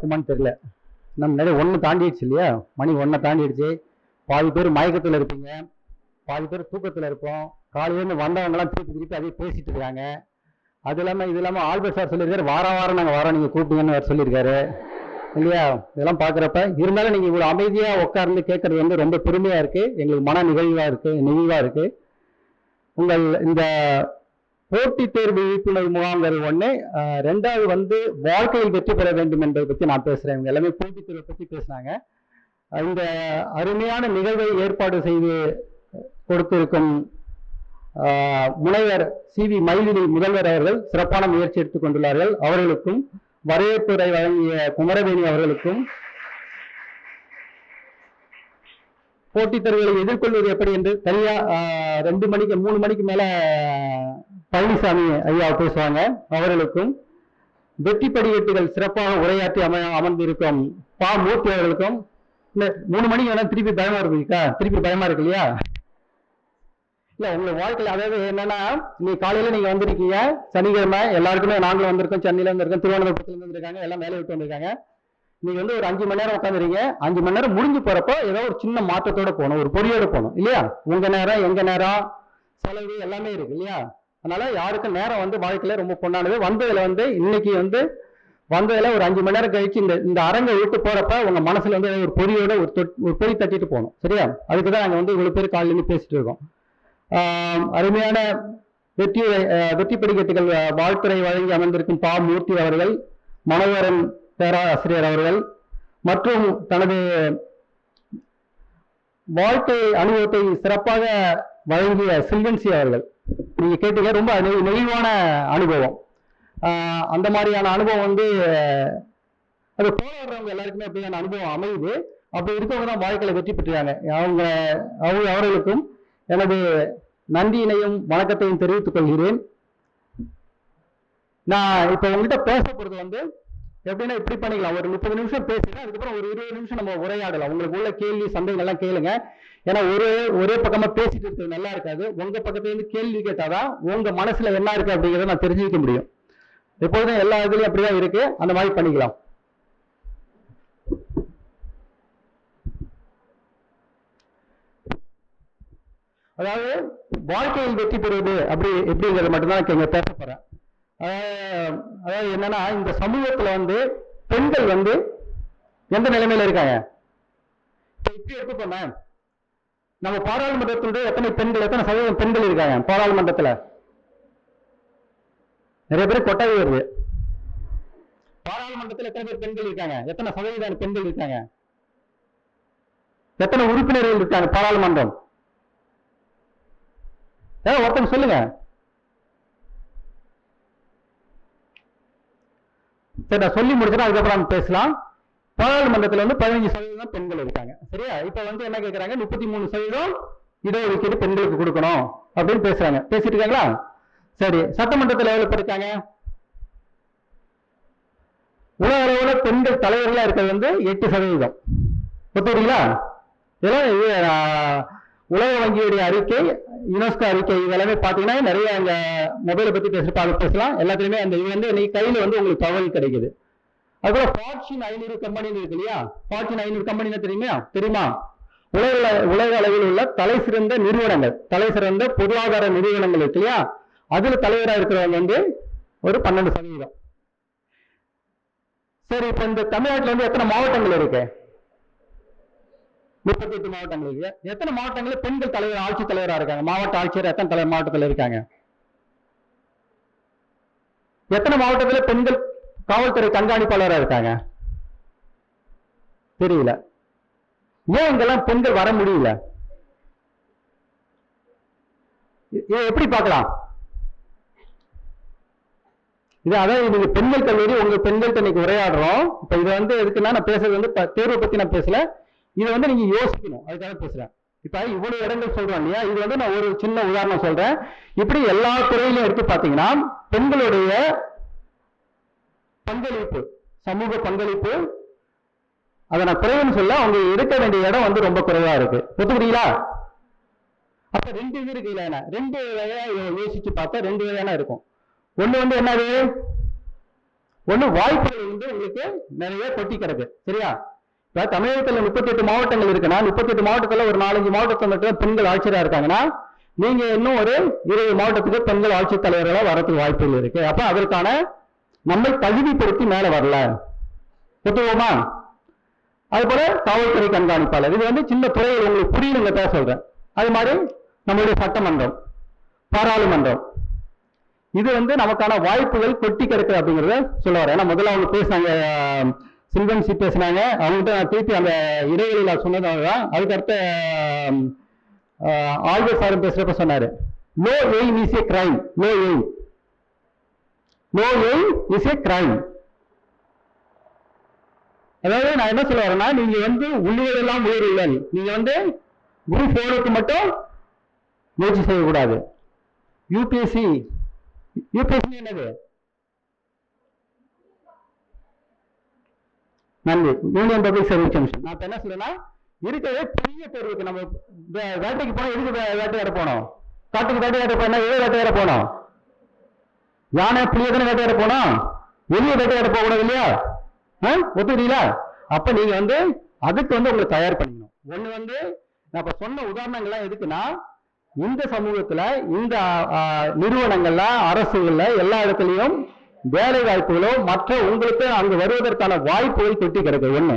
இருக்குமான்னு தெரியல. நம்ம நிறைய ஒன்று தாண்டிடுச்சு இல்லையா? மணி ஒன்றை தாண்டிடுச்சு. பாதி பேர் மயக்கத்தில் இருப்பீங்க. பாதி பேர் தூக்கத்தில் இருப்போம். காலையிலேருந்து வந்தவங்கலாம் திருப்பி திருப்பி அதே பேசிகிட்டு இருக்காங்க அது இல்லாமல் இது இல்லாமல் ஆல்பர்ட் சார் சொல்லியிருக்காரு வாரம் வாரம் நாங்கள் வரோம் நீங்கள் கூப்பிட்டீங்கன்னு அவர் சொல்லியிருக்காரு. இல்லையா? இதெல்லாம் பார்க்குறப்ப இருந்தாலும் நீங்கள் இவ்வளோ அமைதியாக உட்கார்ந்து கேட்கறது வந்து ரொம்ப பெருமையாக இருக்குது எங்களுக்கு மன நிகழ்வாக இருக்குது நிகழ்வாக இருக்குது உங்கள் இந்த போட்டித் தேர்வு விழிப்புணர்வு முகாம்ங்கிறது ஒன்று ரெண்டாவது வந்து வாழ்க்கையில் வெற்றி பெற வேண்டும் என்பதை பற்றி நான் பேசுகிறேன் இவங்க எல்லாமே போட்டித் தேர்வை பற்றி பேசுனாங்க. இந்த அருமையான நிகழ்வை ஏற்பாடு செய்து கொடுத்திருக்கும் முனைவர் சி வி மயிலினி முதல்வர் அவர்கள் சிறப்பான முயற்சி எடுத்துக் கொண்டுள்ளார்கள். அவர்களுக்கும் வரவேற்புரை வழங்கிய குமரவேணி அவர்களுக்கும் போட்டித் தேர்வுகளை எதிர்கொள்வது எப்படி என்று தனியாக ரெண்டு மணிக்கு மூணு மணிக்கு மேலே பழனிசாமி ஐயா பேசுவாங்க. அவர்களுக்கும் வெற்றி படிவெட்டுகள் சிறப்பாக உரையாற்றி அம அமர்ந்திருக்கும் பா. மூர்த்தி அவர்களுக்கும் இல்லை மூணு மணிக்கு வேணா திருப்பி பயமா இருக்குக்கா திருப்பி பயமா இருக்கு இல்லையா? இல்லை உங்க வாழ்க்கையில் அதாவது என்னன்னா நீ காலையில் நீங்கள் வந்திருக்கீங்க. சனிக்கிழமை எல்லாருக்குமே நாங்களும் வந்திருக்கோம். சென்னையிலேருந்து வந்திருக்கோம். திருவனந்தபுரத்துலேருந்து வந்திருக்காங்க. எல்லாம் வேலையை விட்டு வந்திருக்காங்க. நீங்கள் வந்து ஒரு அஞ்சு மணி நேரம் உட்காந்துருங்க அஞ்சு மணி நேரம் முடிஞ்சு போகிறப்போ ஏதோ ஒரு சின்ன மாற்றத்தோடு போகணும். ஒரு பொறியோடு போகணும். இல்லையா? உங்கள் நேரம் எங்கள் நேரம் செலவு எல்லாமே இருக்கு இல்லையா? அதனால யாருக்கும் நேரம் வந்து வாழ்க்கையில ரொம்ப பொண்ணானது. வந்ததுல வந்து இன்னைக்கு வந்து வந்ததுல ஒரு அஞ்சு மணி நேரம் கழிச்சு இந்த இந்த அரங்கை விட்டு போறப்ப உங்க மனசுல வந்து ஒரு பொறியோட ஒரு தொட்- ஒரு பொறி தட்டிட்டு போகணும். சரியா? அதுக்கு தான் நாங்க வந்து இவ்வளவு பேர் காலையில பேசிட்டு இருக்கோம். அருமையான வெற்றி வெற்றி படிக்கட்டுகள் வாழ்த்துறை வாழ்த்துரை வழங்கி அமர்ந்திருக்கும் பா. மூர்த்தி அவர்கள் மனோகரன் பேராசிரியர் அவர்கள் மற்றும் தனது வாழ்க்கை அனுபவத்தை சிறப்பாக வழங்கிய சில்வன்சி அவர்கள். நீங்க கேட்டீங்க ரொம்ப நெ- நெகிழ்வான அனுபவம். ஆஹ் அந்த மாதிரியான அனுபவம் வந்து அது போராடுறவங்க எல்லாருக்குமே அப்படியான அனுபவம் அமையுது. அப்படி இருக்கவங்க தான் வாழ்க்கையில வெற்றி பெற்றிருக்காங்க. அவங்க அவங்க அவர்களுக்கும் எனது நன்றியினையும் வணக்கத்தையும் தெரிவித்துக் கொள்கிறேன். நான் இப்போ உங்கள்கிட்ட பேச போகிறது வந்து எப்படின்னா இப்படி பண்ணிக்கலாம். ஒரு முப்பது நிமிஷம் பேசுறேன் அதுக்கப்புறம் ஒரு இருபது நிமிஷம் நம்ம உரையாடலாம். உங்களுக்கு உள்ள கேள்வி சந்தேகங்கள்லாம் கேளுங்க. ஏன்னா ஒரே ஒரே பக்கமா பேசிட்டு இருக்கிறது நல்லா இருக்காது. உங்க பக்கத்துல இருந்து கேள்வி கேட்டாதான் உங்க மனசுல என்ன இருக்கு அப்படிங்கறத நான் தெரிஞ்சுக்க முடியும். எப்பொழுதும் எல்லா இதுலயும் அப்படிதான் இருக்கு. அந்த மாதிரி பண்ணிக்கலாம். அதாவது வாழ்க்கையில் வெற்றி பெறுவது அப்படி எப்படிங்கிறது மட்டும்தான் இங்க பேச போறேன். அதாவது அதாவது என்னன்னா இந்த சமூகத்துல வந்து பெண்கள் வந்து எந்த நிலைமையில இருக்காங்க? இப்போ இப்படி எடுத்துக்கோங்க நம்ம பாராளுமன்றத்துடைய எத்தனை பெண்கள் எத்தனை சதவீதம் பெண்கள் இருக்காங்க? பாராளுமன்றத்தில். நிறைய பேர் கொட்டாவி வருது. பாராளுமன்றத்தில் எத்தனை பேர் பெண்கள் இருக்காங்க? எத்தனை சதவீதம் பெண்கள் இருக்காங்க? எத்தனை உறுப்பினர்கள் இருக்காங்க பாராளுமன்றம்? ஒருத்தன் சொல்லுங்க. சரி நான் சொல்லி முடிச்சுட்டு அதுக்கப்புறம் பேசலாம். பாராளுமன்றத்தில் வந்து பதினஞ்சு சதவீதம் பெண்கள் இருக்காங்க. சரியா? இப்போ வந்து என்ன கேட்குறாங்க முப்பத்தி மூணு சதவீதம் இடஒதுக்கீடு பெண்களுக்கு கொடுக்கணும் அப்படின்னு பேசுறாங்க. பேசிட்டு இருக்காங்களா? சரி. சட்டமன்றத்தில் எவ்வளவு பேர் இருக்காங்க? உலக அளவில் பெண்கள் தலைவர்களாக இருக்கிறது வந்து எட்டு சதவீதம். ஒத்துக்கிறீங்களா? இதெல்லாம் இது, உலக வங்கியுடைய அறிக்கை யுனெஸ்கோ அறிக்கை இதெல்லாமே பார்த்தீங்கன்னா நிறைய அங்கே மொபைலை பற்றி பேசுறப்ப பேசலாம். எல்லாத்துலேயுமே அந்த இது வந்து இன்னைக்கு கையில் வந்து உங்களுக்கு தகவல் கிடைக்குது. அதுபோல ஃபார்ச்சூன் ஐநூறு கம்பெனி இருக்கு இல்லையா? ஃபார்ச்சூன் ஐநூறு கம்பெனி தெரியுமா? தெரியுமா? உலக உலக அளவில் உள்ள தலை சிறந்த நிறுவனங்கள் தலை சிறந்த பொருளாதார நிறுவனங்கள் இருக்கு இல்லையா? அதுல தலைவரா இருக்கிறவங்க வந்து ஒரு பன்னெண்டு சதவீதம். சரி இப்ப இந்த தமிழ்நாட்டில் வந்து எத்தனை மாவட்டங்கள் இருக்கு? முப்பத்தி எட்டு மாவட்டங்கள் இருக்கு. எத்தனை மாவட்டங்களில் பெண்கள் தலைவர் ஆட்சி தலைவரா இருக்காங்க? மாவட்ட ஆட்சியர் எத்தனை தலைவர் மாவட்டத்தில் இருக்காங்க? எத்தனை மாவட்டத்தில் பெண்கள் காவல்துறை கண்காணிப்பாளராக இருக்காங்க. தெரியல. ஏன் இங்கெல்லாம் பெண்கள் வர முடியல? ஏன் எப்படி பார்க்கலாம்? இது அதாவது நீங்க பெண்கள் கல்லூரி உங்க பெண்கள்கிட்ட இன்னைக்கு உரையாடுறோம். இப்ப இது வந்து எதுக்குன்னா நான் பேசுறது வந்து தேர்வை பத்தி நான் பேசல. இதை வந்து நீங்க யோசிக்கணும். அதுக்காக பேசுறேன். இப்ப இவ்வளவு இடங்கள் சொல்றோம் இல்லையா? இது வந்து நான் ஒரு சின்ன உதாரணம் சொல்றேன். இப்படி எல்லா துறையிலும் எடுத்து பாத்தீங்கன்னா பெண்களுடைய பங்களிப்பு சமூக பங்களிப்பு. அதை நான் குறைவுன்னு சொல்ல அவங்க எடுக்க வேண்டிய இடம் வந்து ரொம்ப குறைவா இருக்கு. ஒத்துக்கிறீங்களா அப்ப ரெண்டு இது இருக்கு இல்ல ரெண்டு வகையா யோசிச்சு பார்த்தா ரெண்டு வகையான இருக்கும். ஒண்ணு வந்து என்னது? ஒண்ணு வாய்ப்புகள் வந்து உங்களுக்கு நிறைய கொட்டி கிடக்கு. சரியா? இப்ப தமிழகத்துல முப்பத்தி எட்டு மாவட்டங்கள் இருக்குன்னா முப்பத்தி எட்டு மாவட்டத்துல ஒரு நாலஞ்சு மாவட்டத்தில் மட்டும் பெண்கள் ஆட்சியரா இருக்காங்கன்னா நீங்க இன்னும் ஒரு இருபது மாவட்டத்துக்கு பெண்கள் ஆட்சித் தலைவர்களாக வரதுக்கு வாய்ப்புகள் இருக்கு. அப்ப அதற்கான நம்மை தகுதிப்படுத்தி மேல வரல. ஒத்துவோமா அது போல காவல்துறை கண்காணிப்பாளர். இது வந்து சின்ன துறைகள் உங்களுக்கு புரியணுங்க சொல்றேன். அது மாதிரி நம்மளுடைய சட்டமன்றம் பாராளுமன்றம். இது வந்து நமக்கான வாய்ப்புகள் கொட்டி கிடக்கு அப்படிங்கறத சொல்ல வரேன். ஏன்னா முதல்ல அவங்க பேசினாங்க சில்வன்சி பேசினாங்க. அவங்ககிட்ட நான் திருப்பி அந்த இடைவெளியில் சொன்னதாக தான் அதுக்கடுத்த அடுத்த சாரும் பேசுறப்ப சொன்னாரு. Low aim is a crime low aim நோயை இஸ் ஏ கிரைம் அதாவது நான் என்ன சொல்ல வரேன்னா நீங்க வந்து உள்ளுவதெல்லாம் உயிர் இல்லை நீங்க வந்து குரூப் ஃபோருக்கு மட்டும் முயற்சி செய்யக்கூடாது. யூபிஎஸ்சி யூபிஎஸ்சி என்னது? நன்றி. யூனியன் பப்ளிக் சர்வீஸ் கமிஷன் நான் என்ன சொல்றேன்னா இருக்கிறதே பெரிய தேர்வுக்கு நம்ம வேட்டைக்கு போனோம் எதுக்கு வேட்டை வேற போனோம்? காட்டுக்கு வேட்டையாட போனா எது வேற போனோம்? யானை புளிய தானே வேட்டையாட போனோம் வெளியே வேட்டையாட போகக்கூடாது இல்லையா? ஆ? ஒத்துக்கிறீங்களா அப்ப நீங்க வந்து அதுக்கு வந்து உங்களை தயார் பண்ணிக்கணும். ஒண்ணு வந்து நான் இப்ப சொன்ன உதாரணங்கள்லாம் எதுக்குன்னா இந்த சமூகத்துல இந்த நிறுவனங்கள்ல அரசுகள்ல எல்லா இடத்துலையும் வேலை வாய்ப்புகளோ மற்ற உங்களுக்கு அங்கு வருவதற்கான வாய்ப்புகள் கொட்டி கிடக்கு. ஒண்ணு.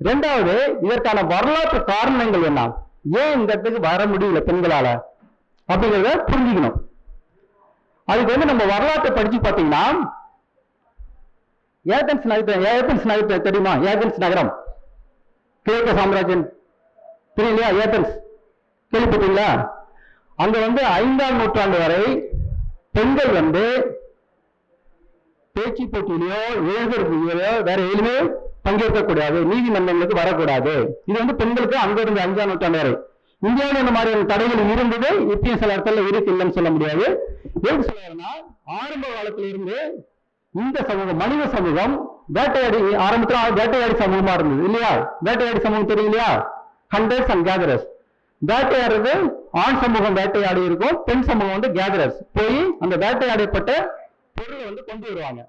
ரெண்டாவது இதற்கான வரலாற்று காரணங்கள் என்ன? ஏன் இந்த இடத்துக்கு வர முடியல பெண்களால? அப்படிங்கிறத புரிஞ்சுக்கணும். அதுக்கு வந்து நம்ம வரலாற்றை படிச்சு பார்த்தீங்கன்னா ஏதென்ஸ் நகரம் ஏதென்ஸ் நகரம் தெரியுமா? ஏதன்ஸ் நகரம். கிழக்கு சாம்ராஜ்யம். தெரியலையா ஏதன்ஸ். கேள்விப்பட்டீங்களா? அங்க வந்து ஐந்தாம் நூற்றாண்டு வரை பெண்கள் வந்து பேச்சு போட்டியிலையோ எழுதுறதுலையோ வேற எதுவுமே பங்கேற்கக்கூடாது. நீதிமன்றங்களுக்கு வரக்கூடாது. இது வந்து பெண்களுக்கு அங்க இருந்து அஞ்சாம் நூற்றாண்டு வரை. இந்தியாவில் இந்த மாதிரியான தடைகள் இருந்தது இப்பயும் சில இடத்துல இருக்கு இல்லைன்னு சொல்ல முடியாது. எதுக்கு சொல்லுவாருன்னா ஆரம்ப காலத்துல இருந்து இந்த சமூகம் மனித சமூகம் வேட்டையாடி ஆரம்பத்துல வேட்டையாடி சமூகமா இருந்தது இல்லையா? வேட்டையாடி சமூகம் தெரியும் இல்லையா? ஹண்டர்ஸ் அண்ட் கேதரஸ் வேட்டையாடுறது ஆண் சமூகம் வேட்டையாடி இருக்கும் பெண் சமூகம் வந்து கேதரர்ஸ் போய் அந்த வேட்டையாடப்பட்ட பொருளை வந்து கொண்டு வருவாங்க.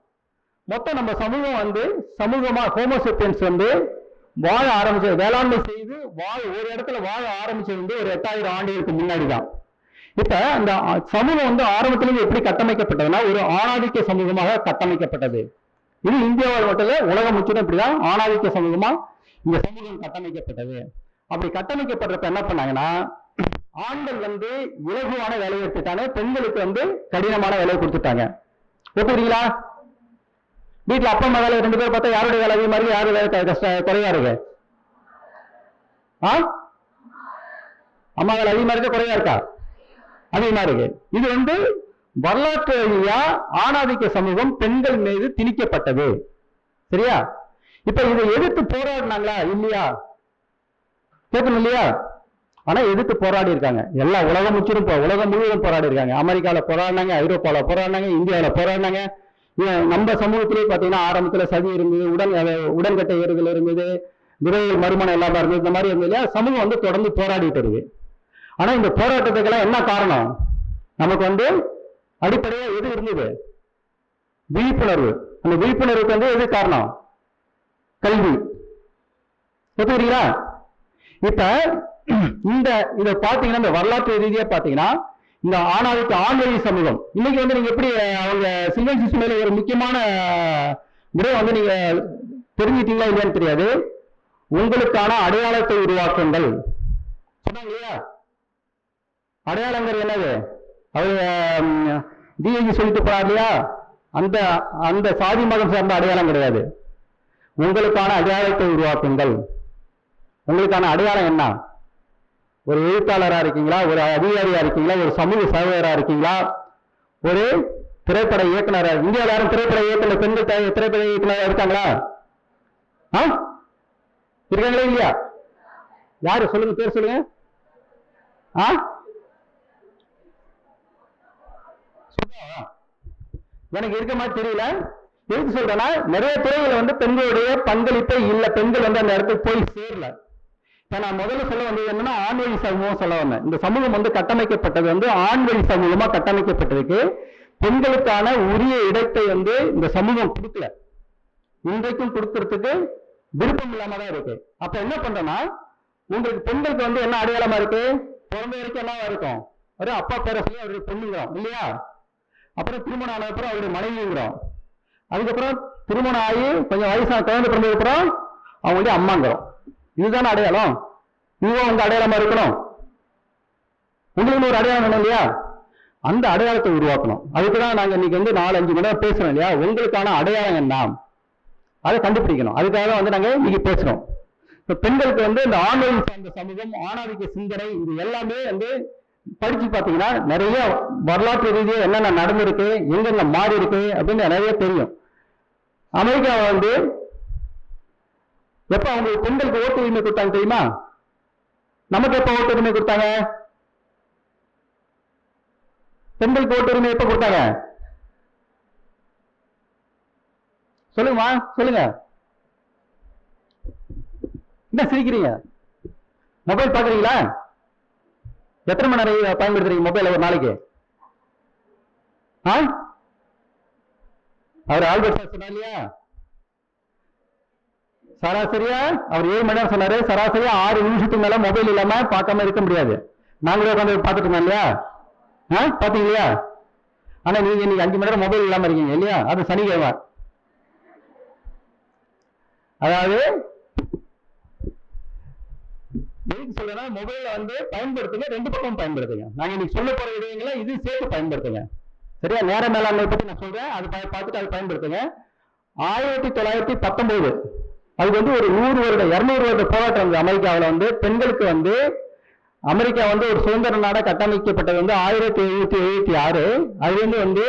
மொத்தம் நம்ம சமூகம் வந்து சமூகமா ஹோமோசெப்பியன்ஸ் வந்து வாழ ஆரம்பிச்ச வேளாண்மை செய்து வாழ ஒரு இடத்துல வாழ ஆரம்பிச்சது வந்து ஒரு எட்டாயிரம் ஆண்டுகளுக்கு முன்னாடி தான் இப்ப அந்த சமூகம் வந்து ஆரம்பத்திலிருந்து எப்படி கட்டமைக்கப்பட்டதுன்னா ஒரு ஆணாதிக்க சமூகமாக கட்டமைக்கப்பட்டது. இது இந்தியாவில் மட்டும் இல்ல உலகம் முற்றிலும் இப்படிதான் ஆணாதிக்க சமூகமா இந்த சமூகம் கட்டமைக்கப்பட்டது. அப்படி கட்டமைக்கப்படுறப்ப என்ன பண்ணாங்கன்னா ஆண்கள் வந்து இலகுவான வேலையை எடுத்துட்டாங்க பெண்களுக்கு வந்து கடினமான வேலையை கொடுத்துட்டாங்க. ஒத்துக்கிறீங்களா? வீட்டுல அப்பா அம்மா வேலை ரெண்டு பேரும் பார்த்தா யாருடைய வேலை? அதிகமா இருக்கு யாரு வேலை? கஷ்டம் கஷ்ட இருக்கு. ஆ? அம்மா வேலை அதிகமா இருக்கு குறையா இருக்கா? அதிகமா இருக்கு. இது வந்து வரலாற்று ரீதியா ஆணாதிக்க சமூகம் பெண்கள் மீது திணிக்கப்பட்டது. சரியா? இப்ப இதை எதிர்த்து போராடினாங்களா? இல்லையா? கேட்கணும் இல்லையா? ஆனா எதிர்த்து போராடி இருக்காங்க. எல்லா உலகம் முற்றிலும் போ- உலகம் முழுவதும் போராடி இருக்காங்க. அமெரிக்கால போராடினாங்க ஐரோப்பால போராடினாங்க இந்தியாவில போராடினாங்க. நம்ம சமூகத்திலேயே பாத்தீங்கன்னா ஆரம்பத்துல சதி இருந்தது உடன் உடன்கட்டை ஏறுதல் இருந்தது விரைவில் மறுமணம் இல்லாமல் இருந்தது இந்த மாதிரி இருந்தது இல்லையா? சமூகம் வந்து தொடர்ந்து போராடிட்டு இருக்கு ஆனா இந்த போராட்டத்துக்கெல்லாம் என்ன காரணம்? நமக்கு வந்து அடிப்படையாக எது இருந்தது? விழிப்புணர்வு. அந்த விழிப்புணர்வுக்கு வந்து எது காரணம்? கல்வி. ஒத்துக்கிறீங்களா? இப்ப இந்த இத பாத்தீங்கன்னா இந்த வரலாற்று ரீதியா பாத்தீங்கன்னா இந்த ஆணாதிக்க ஆண்வழி சமூகம். இன்னைக்கு வந்து நீங்க எப்படி அவங்க அவங்க சிஸ்டம் மேல ஒரு முக்கியமான முறை வந்து நீங்க தெரிஞ்சுட்டீங்களா இல்லையான்னு தெரியாது. உங்களுக்கான அடையாளத்தை உருவாக்குங்கள். சொன்னாங்க இல்லையா? அடையாளங்கிறது என்னது? அவர் டிஐஜி சொல்லிட்டு போறார் இல்லையா? அந்த அந்த சாதி மதம் சார்ந்த அடையாளம் கிடையாது. உங்களுக்கான அடையாளத்தை உருவாக்குங்கள். உங்களுக்கான அடையாளம் என்ன? ஒரு எழுத்தாளராக இருக்கீங்களா? ஒரு அதிகாரியாக இருக்கீங்களா? ஒரு சமூக சேவகரா இருக்கீங்களா? ஒரு திரைப்பட இயக்குனராக இந்தியாவில் யாரும் திரைப்பட இயக்குனர் பெண்கள் திரைப்பட இயக்குனராக இருக்காங்களா? ஆ? இருக்காங்களா இல்லையா? யாரு? சொல்லுங்க பேர் சொல்லுங்க. ஆ? எனக்கு இருக்க மாதிரி தெரியல. எதுக்கு சொல்றேன்னா நிறைய துறைகள் வந்து பெண்களுடைய பங்களிப்பே இல்லை. பெண்கள் வந்து அந்த இடத்துக்கு போய் சேரல. இப்போ நான் முதல்ல சொல்ல வந்தது என்னன்னா ஆண்வழி சமூகம் சொல்ல வந்தேன். இந்த சமூகம் வந்து கட்டமைக்கப்பட்டது வந்து ஆண்வழி சமூகமாக கட்டமைக்கப்பட்டதுக்கு பெண்களுக்கான உரிய இடத்தை வந்து இந்த சமூகம் கொடுக்கல. இன்றைக்கும் கொடுக்கறதுக்கு விருப்பம் இல்லாம தான் இருக்கு. அப்ப என்ன பண்றோம்னா உங்களுக்கு பெண்களுக்கு வந்து என்ன அடையாளமா இருக்கு? பிறந்த வரைக்கும் என்ன இருக்கும்? ஒரு அப்பா பேரை சொல்லி அவருடைய பொண்ணுங்கிறோம் இல்லையா? அப்புறம் திருமணம் ஆன அப்புறம் அவருடைய மனைவிங்கிறோம் அதுக்கப்புறம் திருமணம் ஆகி கொஞ்சம் வயசான குழந்தை பிறந்ததுக்கு அப்புறம் அவங்க அம்மாங்கிறோம். இதுதானே அடையாளம்? இதுவும் உங்க அடையாளமா இருக்கணும். உங்களுக்கு ஒரு அடையாளம் வேணும் இல்லையா? அந்த அடையாளத்தை உருவாக்கணும். அதுக்கு தான் நாங்க இன்னைக்கு வந்து நாலு அஞ்சு மணி நேரம் பேசுறோம் இல்லையா? உங்களுக்கான அடையாளம் என்ன? அதை கண்டுபிடிக்கணும். அதுக்காக தான் வந்து நாங்க இன்னைக்கு பேசுறோம். இப்ப பெண்களுக்கு வந்து இந்த ஆன்லைன் சார்ந்த சமூகம் ஆணாதிக்க சிந்தனை இது எல்லாமே வந்து படிச்சு பாத்தீங்கன்னா நிறைய வரலாற்று ரீதியாக என்னென்ன நடந்திருக்கு எங்கெங்க மாறி இருக்கு அப்படின்னு நிறைய தெரியும். அமெரிக்காவை வந்து எப்ப அவங்க பெண்களுக்கு ஓட்டு உரிமை கொடுத்தாங்க தெரியுமா? நமக்கு எப்ப ஓட்டு உரிமை கொடுத்தாங்க? பெண்களுக்கு ஓட்டு உரிமை எப்ப கொடுத்தாங்க? சொல்லுங்கம்மா சொல்லுங்க. என்ன சிரிக்கிறீங்க? மொபைல் பாக்குறீங்களா? எத்தனை மணி நேரம் பயன்படுத்துறீங்க மொபைல் ஒரு நாளைக்கு? ஆ? அவர் ஆல்பர்ட் சார் சொன்னார் இல்லையா? சராசரியா? அவர் ஏழு மணி நேரம் சொன்னாரு. சராசரியா ஆறு நிமிஷத்துக்கு மேல மொபைல் இல்லாம பார்க்காம இருக்க முடியாது. நாங்களே உட்காந்து பார்த்துட்டு இருந்தோம் இல்லையா? ஆ? பாத்தீங்க இல்லையா ஆனா நீங்க இன்னைக்கு அஞ்சு மணி நேரம் மொபைல் இல்லாம இருக்கீங்க இல்லையா? அது சனிக்கிழமை அதாவது எதுக்கு சொல்றேன்னா மொபைல வந்து பயன்படுத்துங்க ரெண்டு பக்கம் பயன்படுத்துங்க. நாங்க இன்னைக்கு சொல்ல போற விடயங்களை இது சேர்த்து பயன்படுத்துங்க. சரியா? நேர மேலாண்மை பத்தி நான் சொல்றேன். அது பார்த்துட்டு அதை பயன்படுத்துங்க. ஆயிரத்தி தொள்ளாயிரத்தி பத்தொன்பது அதுக்கு வந்து ஒரு நூறு வருட இரநூறு வருட போராட்டம் வந்து அமெரிக்காவில் வந்து பெண்களுக்கு வந்து அமெரிக்கா வந்து ஒரு சுதந்திர நாடாக கட்டமைக்கப்பட்டது வந்து ஆயிரத்தி எழுநூத்தி எழுபத்தி ஆறு. அதுலேருந்து வந்து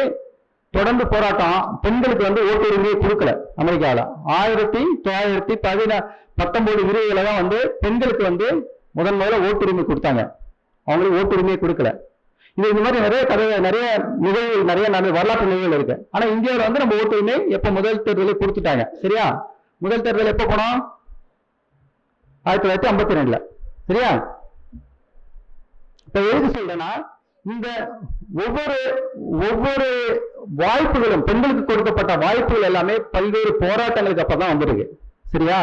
தொடர்ந்து போராட்டம் பெண்களுக்கு வந்து ஓட்டுரிமையை கொடுக்கல அமெரிக்காவில். ஆயிரத்தி தொள்ளாயிரத்தி பதினா பத்தொன்பது விருதுகளை தான் வந்து பெண்களுக்கு வந்து முதன் முதல்ல ஓட்டுரிமை கொடுத்தாங்க. அவங்களுக்கு ஓட்டுரிமையை கொடுக்கல. இது இந்த மாதிரி நிறைய கதை நிறைய நிகழ்வுகள் நிறைய நிறைய வரலாற்று நிகழ்வுகள் இருக்கு. ஆனா இந்தியாவில் வந்து நம்ம ஓட்டுரிமை எப்ப முதல் தேர்தலில் கொடுத்துட்டாங்க. சரியா? முதல் தேர்தல் எப்போ போனோம்? ஆயிரத்தி தொள்ளாயிரத்தி ஐம்பத்தி ரெண்டுல. சரியா? இப்ப எதுக்கு சொல்றேன்னா இந்த ஒவ்வொரு ஒவ்வொரு வாய்ப்புகளும் பெண்களுக்கு கொடுக்கப்பட்ட வாய்ப்புகள் எல்லாமே பல்வேறு போராட்டங்களுக்கு அப்புறம் தான் வந்திருக்கு. சரியா?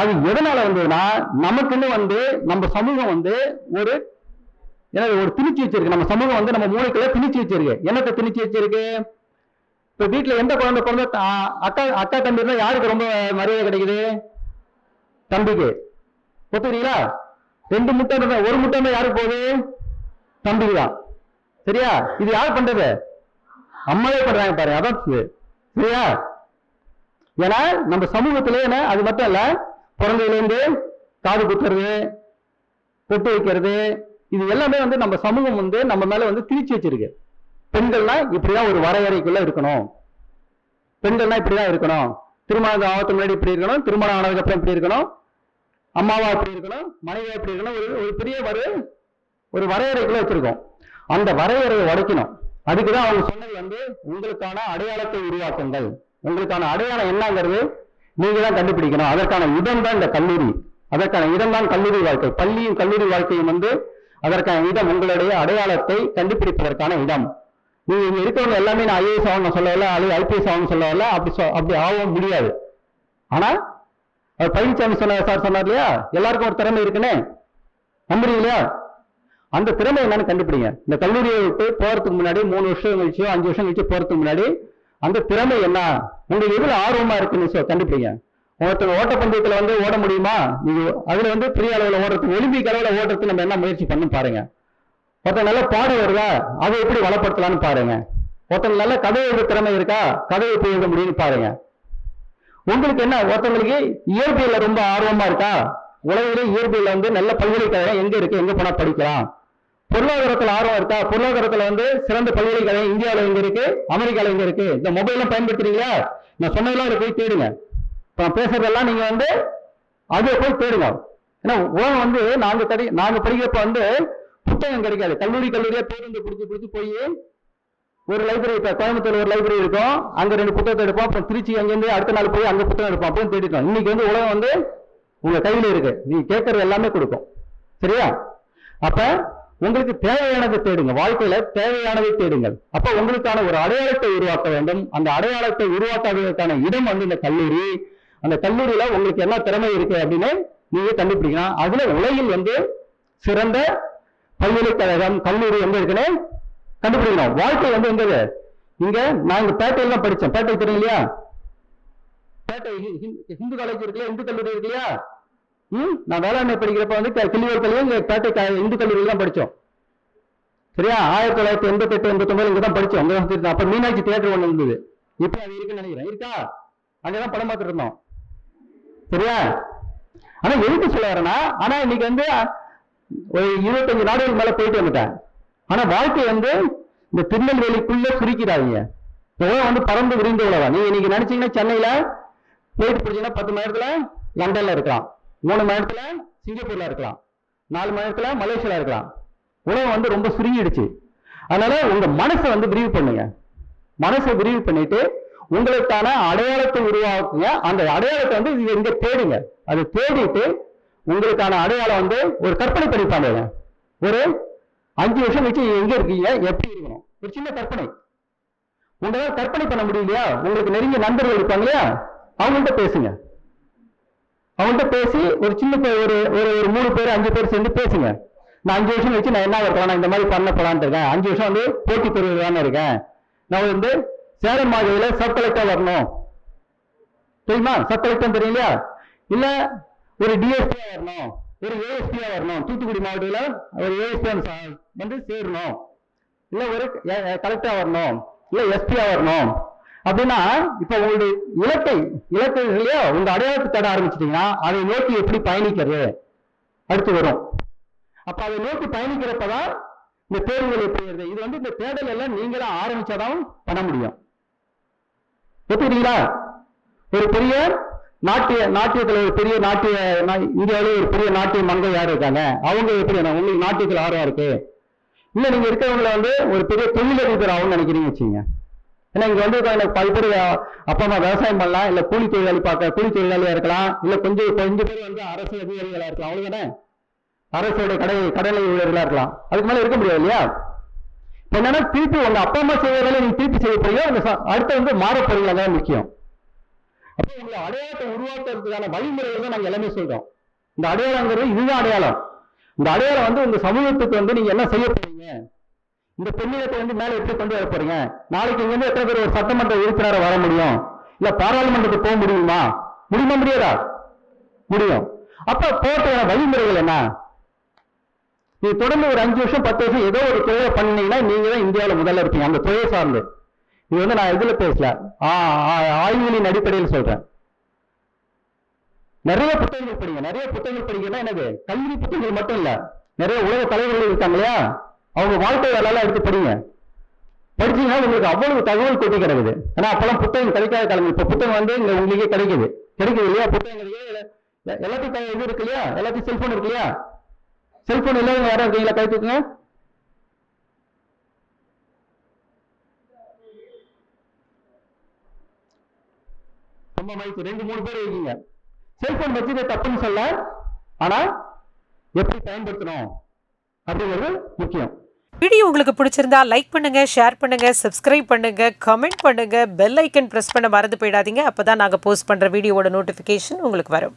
அது எதனால வந்ததுன்னா நமக்குன்னு வந்து நம்ம சமூகம் வந்து ஒரு ஏன்னா ஒரு திணிச்சு வச்சிருக்கு. நம்ம சமூகம் வந்து நம்ம மூளைக்குள்ள திணிச்சு வச்சிருக்கு. என்னத்தை திணிச்சு வச்சிருக்கு? இப்ப வீட்டுல எந்த குழந்தை பிறந்த அக்கா அக்கா தம்பி இருந்தா யாருக்கு ரொம்ப மரியாதை கிடைக்குது? தம்பிக்கு. ஒத்துக்கிறீங்களா? ரெண்டு முட்டை இருந்தா ஒரு முட்டை இருந்தா யாருக்கு போகுது? தம்பிக்கு தான். சரியா? இது யார் பண்றது? அம்மாவே பண்றாங்க பாருங்க அதான் சரியா? ஏன்னா நம்ம சமூகத்துல என்ன அது மட்டும் இல்ல பிறந்ததுல இருந்து காது குத்துறது பொட்டு வைக்கிறது இது எல்லாமே வந்து நம்ம சமூகம் வந்து நம்ம மேல வந்து திரிச்சு வச்சிருக்கு. பெண்கள்லாம் இப்படிதான் ஒரு வரையறைக்குள்ள இருக்கணும். பெண்கள்லாம் இப்படிதான் இருக்கணும். திருமணம் ஆகத்துக்கு முன்னாடி இப்படி இருக்கணும். திருமணம் ஆனதுக்கு அப்புறம் இப்படி இருக்கணும். அம்மாவா இப்படி இருக்கணும். மனைவியா இப்படி இருக்கணும். ஒரு ஒரு பெரிய ஒரு ஒரு வரையறைக்குள்ள வச்சிருக்கோம். அந்த வரையறையை உடைக்கணும். அதுக்கு தான் அவங்க சொன்னது வந்து உங்களுக்கான அடையாளத்தை உருவாக்குங்கள். உங்களுக்கான அடையாளம் என்னங்கிறது நீங்க தான் கண்டுபிடிக்கணும். அதற்கான இடம் தான் இந்த கல்லூரி. அதற்கான இடம் தான் கல்லூரி வாழ்க்கை. பள்ளியும் கல்லூரி வாழ்க்கையும் வந்து அதற்கான இடம் உங்களுடைய அடையாளத்தை கண்டுபிடிப்பதற்கான இடம். நீங்கள் இங்க இருக்கவங்க எல்லாமே நான் ஐஏஎஸ் ஆகணும் சொல்லவில்லை அல்லது ஐபிஎஸ் ஆகணும் சொல்லவில்லை அப்படி சொ- அப்படி ஆகவும் முடியாது. ஆனா அவர் பழனிசாமி சொன்ன சார் சொன்னார் இல்லையா? எல்லாருக்கும் ஒரு திறமை இருக்குன்னு. நம்புறீங்க இல்லையா? அந்த திறமை என்னன்னு கண்டுபிடிங்க. இந்த கல்லூரியை விட்டு போறதுக்கு முன்னாடி மூணு வருஷம் கழிச்சோ அஞ்சு வருஷம் கழிச்சு போறதுக்கு முன்னாடி அந்த திறமை என்ன? உங்களுக்கு எதுல ஆர்வமா இருக்குன்னு சார் கண்டுபிடிங்க. ஒருத்தர் ஓட்டப்பந்தயத்தில் வந்து ஓட முடியுமா? நீங்க அதுல வந்து பெரிய அளவில் ஓடுறதுக்கு ஒலிம்பிக் அளவில் ஓடுறதுக்கு நம்ம என்ன முயற்சி பண்ணு பாருங்க. ஒருத்தன் நல்ல பாடம் வருதா? அதை எப்படி வளப்படுத்தலாம்னு பாருங்க. ஒருத்தன் நல்ல கதை எழுத திறமை இருக்கா? கதை எப்படி எழுத முடியும்னு பாருங்க. உங்களுக்கு என்ன ஒருத்தவங்களுக்கு இயற்பியல ரொம்ப ஆர்வமா இருக்கா? உலகிலே இயற்பியல வந்து நல்ல பல்கலைக்கழகம் எங்க இருக்கு? எங்க போனா படிக்கலாம்? பொருளாதாரத்தில் ஆர்வம் இருக்கா? பொருளாதாரத்துல வந்து சிறந்த பல்கலைக்கழகம் இந்தியாவில் எங்க இருக்கு? அமெரிக்காவில் எங்க இருக்கு? இந்த மொபைல்லாம் பயன்படுத்துறீங்களா? நான் சொன்னதெல்லாம் அதை போய் தேடுங்க. இப்போ நான் பேசுறதெல்லாம் நீங்க வந்து அதை போய் தேடுங்க. ஏன்னா உலகம் வந்து நாங்க தடி நாங்க படிக்கிறப்ப வந்து புத்தகம் கிடைக்காது. கல்லூரி கல்லூரியா பேருந்து பிடிச்சி பிடிச்சி போய் ஒரு லைப்ரரி இப்போ கோயம்புத்தூர் ஒரு லைப்ரரி இருக்கும். அங்கே ரெண்டு புத்தகத்தை எடுப்போம். அப்புறம் திருச்சி அங்கேருந்து அடுத்த நாள் போய் அங்கே புத்தகம் எடுப்போம். அப்படின்னு தேடிட்டோம் இன்னைக்கு வந்து உலகம் வந்து உங்க கையில இருக்கு. நீ கேட்கறது எல்லாமே கொடுக்கும். சரியா? அப்ப உங்களுக்கு தேவையானதை தேடுங்க வாழ்க்கையில தேவையானதை தேடுங்கள். அப்ப உங்களுக்கான ஒரு அடையாளத்தை உருவாக்க வேண்டும். அந்த அடையாளத்தை உருவாக்காததற்கான இடம் வந்து இந்த கல்லூரி. அந்த கல்லூரியில உங்களுக்கு என்ன திறமை இருக்கு அப்படின்னு நீங்க கண்டுபிடிக்கலாம். அதுல உலகில் வந்து சிறந்த பல்கலைக்கழகம் கல்லூரி எங்க இருக்குன்னு கண்டுபிடிக்கணும். வாழ்க்கை வந்து எங்கது? இங்க நாங்க இங்க பேட்டையில தான் படிச்சேன். பேட்டை தெரியும் இல்லையா? பேட்டை ஹிந்து காலேஜ் இருக்கு இந்து கல்லூரி இருக்கு இல்லையா ம் நான் வேளாண்மை படிக்கிறப்ப வந்து கிள்ளியூர் கல்லூரி இங்க பேட்டை இந்து கல்லூரியில் தான் படித்தோம் சரியா? ஆயிரத்தி தொள்ளாயிரத்தி எண்பத்தி எட்டு எண்பத்தொன்பது இங்கே தான் படித்தோம் அங்கே தான் மீனாட்சி தியேட்டர் ஒன்று இருந்தது. இப்போ அது இருக்குன்னு நினைக்கிறேன். இருக்கா? அங்கதான் படம் பார்த்துட்டு இருந்தோம். சரியா? ஆனால் எதுக்கு சொல்ல வரேன்னா ஆனால் இன்னைக்கு வந்து ஒரு இருபத்தஞ்சு நாடுகள் மேல போயிட்டு வந்துட்டேன். ஆனா வாழ்க்கை வந்து இந்த திருநெல்வேலிக்குள்ள சுருக்கிறாங்க உலகம் வந்து பறந்து விரிந்த உலகம் நீங்க இன்னைக்கு நினைச்சீங்கன்னா சென்னையில போயிட்டு பிடிச்சீங்கன்னா பத்து மணி நேரத்துல லண்டன்ல இருக்கலாம். மூணு மணி நேரத்துல சிங்கப்பூர்ல இருக்கலாம். நாலு மணி நேரத்துல மலேசியால இருக்கலாம். உலகம் வந்து ரொம்ப சுருங்கிடுச்சு. அதனால உங்க மனசை வந்து விரிவு பண்ணுங்க. மனசை விரிவு பண்ணிட்டு உங்களுக்கான அடையாளத்தை உருவாக்குங்க. அந்த அடையாளத்தை வந்து இங்க தேடுங்க. அதை தேடிட்டு உங்களுக்கான அடையாளம் வந்து ஒரு கற்பனை பண்ணி பாருங்க ஒரு அஞ்சு வருஷம் வச்சு எங்க இருக்கீங்க? எப்படி இருக்கணும்? ஒரு சின்ன கற்பனை. உங்களால் கற்பனை பண்ண முடியலையா உங்களுக்கு நெருங்கிய நண்பர்கள் இருப்பாங்க இல்லையா? அவங்கள்ட்ட பேசுங்க. அவங்கள்ட்ட பேசி ஒரு சின்ன பே- ஒரு ஒரு ஒரு மூணு பேர் அஞ்சு பேர் சேர்ந்து பேசுங்க. நான் அஞ்சு வருஷம் வச்சு நான் என்ன இருக்கலாம் நான் இந்த மாதிரி பண்ண போலான்னு இருக்கேன். அஞ்சு வருஷம் வந்து போட்டி பெறுவதான இருக்கேன். நான் வந்து சேலம் மாவட்டத்துல சப் கலெக்டர் வரணும். தெரியுமா? சப் கலெக்டர் இல்லை ஒரு டிஎஸ்பியா வரணும். ஒரு ஏஎஸ்பியா வரணும். தூத்துக்குடி மாவட்டத்தில் ஒரு ஏஎஸ்பியா வந்து சேரணும். இல்லை ஒரு கலெக்டரா வரணும். இல்லை எஸ்பியா வரணும். அப்படின்னா இப்போ உங்களுடைய இலக்கை இலக்கு இருக்கு உங்க அடையாளத்தை தேட ஆரம்பிச்சிட்டீங்கன்னா அதை நோக்கி எப்படி பயணிக்கிறது? அடுத்து வரும். அப்ப அதை நோக்கி பயணிக்கிறப்பதான் இந்த தேர்வுகள் எப்படி வருது? இது வந்து இந்த தேடல் எல்லாம் நீங்களா ஆரம்பிச்சாதான் பண்ண முடியும். ஒத்துக்கிறீங்களா? ஒரு பெரிய நாட்டிய நாட்டியத்தில் ஒரு பெரிய நாட்டிய இந்தியாவிலே ஒரு பெரிய நாட்டிய மங்கை யார் இருக்காங்க? அவங்க எப்படி உங்களுக்கு நாட்டியத்தில் ஆர்வம் இருக்கு? இல்லை நீங்கள் இருக்கிறவங்கள வந்து ஒரு பெரிய தொழிலதிபர் ஆகும்னு நினைக்கிறீங்க வச்சுங்க ஏன்னா இங்கே வந்து எனக்கு பல பேர் அப்பா அம்மா விவசாயம் பண்ணலாம் இல்லை கூலி தொழிலாளி பார்க்க கூலி தொழிலாளியாக இருக்கலாம் இல்லை கொஞ்சம் கொஞ்சம் பேர் வந்து அரசு அதிகாரிகளாக இருக்கலாம் அவ்வளவுதானே? அரசோட கடை கடலை ஊழியர்களா இருக்கலாம். அதுக்கு மேலே இருக்க முடியாது இல்லையா? இப்போ என்னன்னா திருப்பி உங்கள் அப்பா அம்மா செய்யற நீங்கள் நீங்க திருப்பி செய்ய அந்த அடுத்து வந்து மாற போறீங்க முக்கியம். அப்போ உங்களை அடையாளத்தை உருவாக்குறதுக்கான வழிமுறைகள் தான் நாங்க எல்லாமே சொல்றோம் இந்த அடையாளங்கிறது இதுதான் அடையாளம். இந்த அடையாளம் வந்து உங்க சமூகத்துக்கு வந்து நீங்க என்ன செய்ய போறீங்க? இந்த பெண்ணியத்தை வந்து மேலே எப்படி கொண்டு வர போறீங்க? நாளைக்கு இங்க இருந்து எத்தனை பேர் ஒரு சட்டமன்ற உறுப்பினரை வர முடியும்? இல்ல பாராளுமன்றத்துக்கு போக முடியுமா? முடியுமா முடியாதா? முடியும். அப்ப போட்ட வழிமுறைகள் என்ன? நீ தொடர்ந்து ஒரு அஞ்சு வருஷம் பத்து வருஷம் ஏதோ ஒரு தொழிலை பண்ணீங்கன்னா நீங்க தான் இந்தியாவில் முதல்ல இருப்பீங்க அந்த தொழில் சார்ந்து. இது வந்து நான் இதுல பேசல. ஆய்வுகளின் அடிப்படையில் சொல்றேன். நிறைய புத்தகங்கள் படிங்க. நிறைய புத்தகங்கள் படிங்கன்னா என்னது? கல்வி புத்தகங்கள் மட்டும் இல்ல. நிறைய உலக தலைவர்கள் இருக்காங்க இல்லையா? அவங்க வாழ்க்கை வரலாறு எடுத்து படிங்க. படிச்சீங்கன்னா உங்களுக்கு அவ்வளவு தகவல் கொட்டி கிடக்குது. ஏன்னா அப்பெல்லாம் புத்தகம் கிடைக்காத காலம் இப்ப புத்தகம் வந்து இங்க உங்களுக்கே கிடைக்குது. கிடைக்குது இல்லையா? புத்தகம் கிடைக்குது. எல்லாத்தையும் இது இருக்கு இல்லையா? எல்லாத்தையும் செல்போன் இருக்கு இல்லையா? செல்போன் இல்லாதவங்க யாரும் இருக்கீங்களா கை தூக்குங்க ரொம்ப மகிழ்ச்சி ரெண்டு மூணு பேர் இருக்கீங்க. செல்போன் வச்சுக்க தப்புன்னு சொல்ல ஆனா எப்படி பயன்படுத்தணும் அப்படிங்கிறது முக்கியம். வீடியோ உங்களுக்கு பிடிச்சிருந்தா லைக் பண்ணுங்க ஷேர் பண்ணுங்க சப்ஸ்கிரைப் பண்ணுங்க கமெண்ட் பண்ணுங்க பெல் ஐக்கன் பிரஸ் பண்ண மறந்து போயிடாதீங்க. அப்பதான் நாங்க போஸ்ட் பண்ற வீடியோவோட நோட்டிபிகேஷன் உங்களுக்கு வரும்.